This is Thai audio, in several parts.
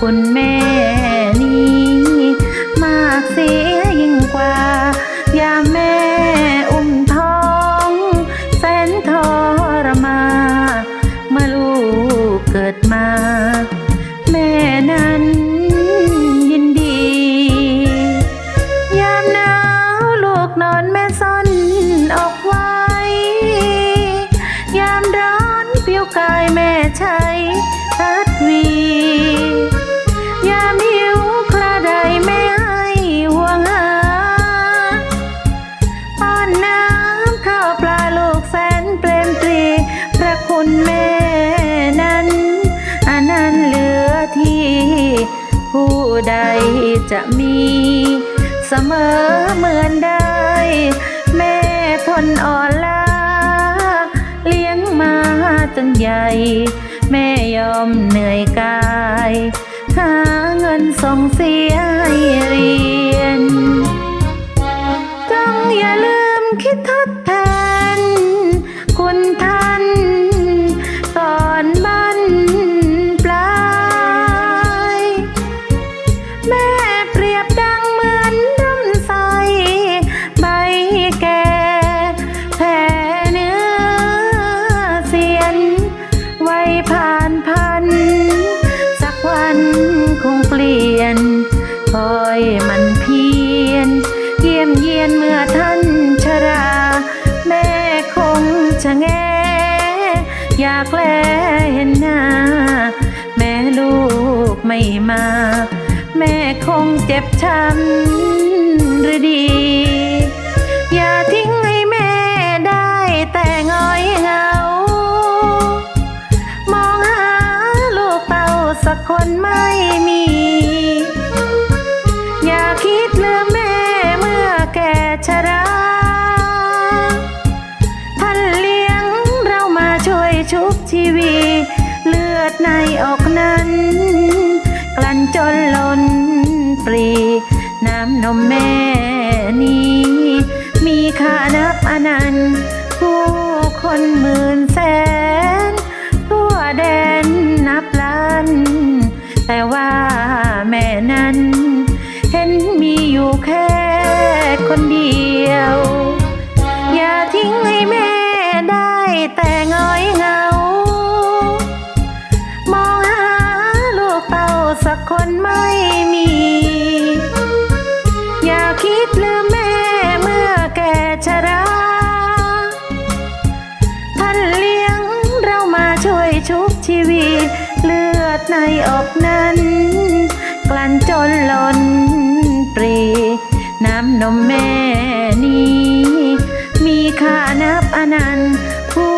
Quân จะมีเสมอเหมือนได้ แม่ทนอ่อนล้าเลี้ยงมาจนใหญ่ แม่ยอมเหนื่อยกาย หาเงินส่งเสียให้เรียนจงอย่าลืมคิดทดแทน งจะแง อยากแลเห็นหน้า แม่ลูกไม่มา แม่คงเจ็บช้ำหรือดี อย่าทิ้งให้แม่ได้แต่ง้อยเหงา มองหาลูกเต้าสักคนไม่มี ในอกนั้น กลั่นจนล้นปรี น้ำนมแม่นี้ มีค่านับอนันต์ผู้คนหมื่นแสน ทั่วแดนนับล้านแต่ว่าแม่นั้น เห็นมีอยู่แค่คนเดียว อย่าทิ้งให้แม่ได้แต่งอย ชุบชีวีเลือดในอกนั้น กลั่นจนล้นปรี น้ำนมแม่นี้ มีค่านับอนันต์ ผู้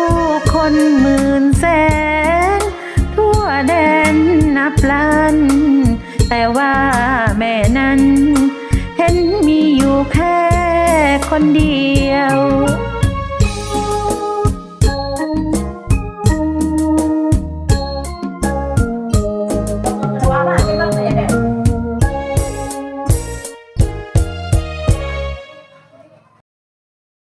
คนหมื่นแสน ทั่วแดนนับล้าน แต่ว่าแม่นั้น เห็นมีอยู่แค่คนเดียว